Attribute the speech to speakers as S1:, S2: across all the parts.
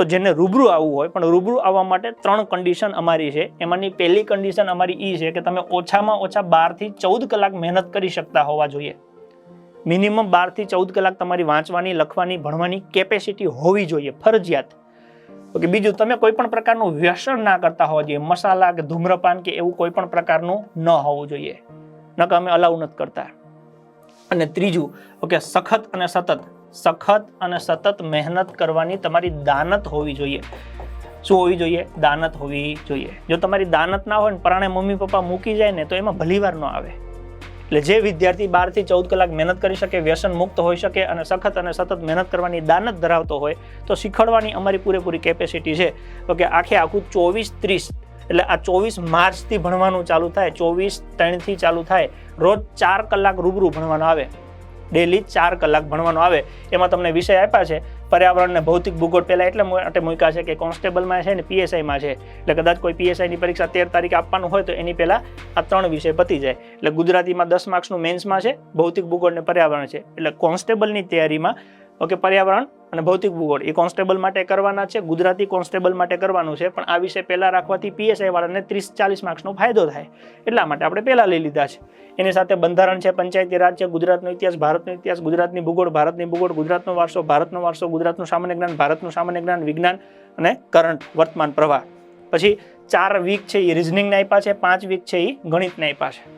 S1: તો જેને રૂબરૂ આવવું હોય, પણ રૂબરૂ આવવા માટે ત્રણ કન્ડિશન અમારી છે. એમાંની પહેલી કન્ડિશન અમારી એ છે કે તમે ઓછામાં ઓછા બારથી ચૌદ કલાક મહેનત કરી શકતા હોવા જોઈએ. મિનિમમ બારથી ચૌદ કલાક તમારી વાંચવાની, લખવાની, ભણવાની કેપેસિટી હોવી જોઈએ, ફરજિયાત. ઓકે, બીજું, તમે કોઈ પણ પ્રકારનું વ્યસન ના કરતા હોવા જોઈએ. મસાલા કે ધૂમ્રપાન કે એવું કોઈ પણ પ્રકારનું ન હોવું જોઈએ. નકર અમે અલાઉ નથી કરતા. અને ત્રીજું, ઓકે, સખત અને સતત. સખત અને સતત મહેનત કરવાની તમારી દાનત હોવી જોઈએ. શું હોવી જોઈએ? દાનત હોવી જોઈએ. જો તમારી દાનત ના હોય ને પરાણે મમ્મી પપ્પા મૂકી જાય ને તો એમાં ભલીવાર ન આવે. એટલે જે વિદ્યાર્થી બારથી ચૌદ કલાક મહેનત કરી શકે, વ્યસન મુક્ત હોઈ શકે અને સખત અને સતત મહેનત કરવાની દાનત ધરાવતો હોય, તો શીખવાડવાની અમારી પૂરેપૂરી કેપેસિટી છે. તો કે આખે આખું ચોવીસ ત્રીસ એટલે આ ચોવીસ માર્ચથી ભણવાનું ચાલુ થાય, ચોવીસ ત્રણથી ચાલુ થાય, રોજ ચાર કલાક રૂબરૂ ભણવાનું આવે. ડેલી ચાર કલાક ભણવાનું આવે. એમાં તમને વિષય આપ્યા છે પર્યાવરણ ને ભૌતિક ભૂગોળ પહેલાં એટલે માટે મૂક્યા છે કે કોન્સ્ટેબલમાં છે ને પીએસઆઈમાં છે. એટલે કદાચ કોઈ પીએસઆઈની પરીક્ષા તેર તારીખે આપવાનું હોય તો એની પહેલા આ ત્રણ વિષય પતી જાય. એટલે ગુજરાતીમાં દસ માર્ક્સનું મેન્સમાં છે, ભૌતિક ભૂગોળ ને પર્યાવરણ છે. એટલે કોન્સ્ટેબલની તૈયારીમાં ઓકે, પર્યાવરણ અને ભૌતિક ભૂગોળ. એ કોન્સ્ટેબલ માટે કરવાના છે, ગુજરાતી કોન્સ્ટેબલ માટે કરવાનું છે, પણ આ વિષય પહેલા રાખવાથી પીએસઆઈ વાળાને ત્રીસ ચાલીસ માર્ક્સનો ફાયદો થાય. એટલા માટે આપણે પહેલાં લઈ લીધા છે. એની સાથે બંધારણ છે, પંચાયતી રાજ છે, ગુજરાતનો ઇતિહાસ, ભારતનો ઇતિહાસ, ગુજરાતની ભૂગોળ, ભારતની ભૂગોળ, ગુજરાતનો વારસો, ભારતનો વારસો, ગુજરાતનું સામાન્ય જ્ઞાન, ભારતનું સામાન્ય જ્ઞાન, વિજ્ઞાન અને કરંટ, વર્તમાન પ્રવાહ. પછી ચાર વીક છે એ રિઝનિંગના આપ્યા છે, પાંચ વીક છે એ ગણિતના આપ્યા છે.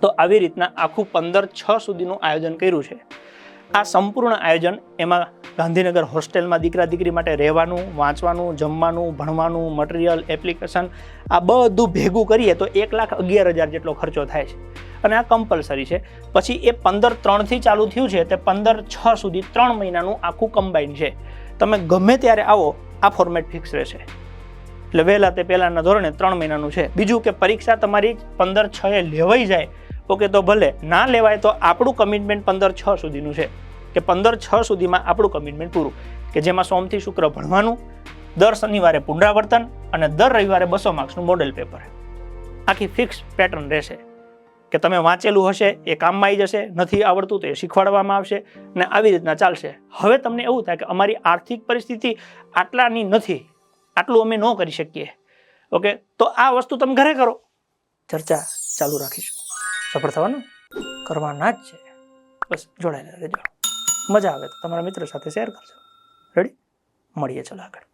S1: તો આવી રીતના આખું પંદર છ સુધીનું આયોજન કર્યું છે. આ સંપૂર્ણ આયોજન એમાં ગાંધીનગર હોસ્ટેલમાં દીકરા દીકરી માટે રહેવાનું, વાંચવાનું, જમવાનું, ભણવાનું મટીરિયલ એપ્લિકેશન આ બધું ભેગું કરીએ તો એક લાખ અગિયાર હજાર જેટલો ખર્ચો થાય છે. અને આ કમ્પલસરી છે. પછી એ પંદર ત્રણથી ચાલુ થયું છે, તે પંદર છ સુધી ત્રણ મહિનાનું આખું કમ્બાઈન છે. તમે ગમે ત્યારે આવો, આ ફોર્મેટ ફિક્સ રહેશે. એટલે વહેલા તે પહેલાંના ધોરણે ત્રણ મહિનાનું છે. બીજું કે પરીક્ષા તમારી પંદર છ એ લેવાઈ જાય ઓકે તો ભલે, ના લેવાય તો આપણું કમિટમેન્ટ પંદર છ સુધીનું છે. કે પંદર છ સુધીમાં આપણું કમિટમેન્ટ પૂરું. કે જેમાં સોમથી શુક્ર ભણવાનું, દર શનિવારે પુનરાવર્તન અને દર રવિવારે બસો માર્ક્સનું મોડેલ પેપર આખી ફિક્સ પેટર્ન રહેશે. કે તમે વાંચેલું હશે, એ કામમાં આવી જશે, નથી આવડતું તો એ શીખવાડવામાં આવશે ને આવી રીતના ચાલશે. હવે તમને એવું થાય કે અમારી આર્થિક પરિસ્થિતિ આટલાની નથી, આટલું અમે ન કરી શકીએ. ઓકે? તો આ વસ્તુ તમે ઘરે કરો. ચર્ચા ચાલુ રાખીશું. સફળ થવાનું કરવાના જ છે. બસ જોડાયેલા રહેજો. મજા આવે તો તમારા મિત્ર સાથે શેર કરજો. રેડી મળીએ ચલો આગળ.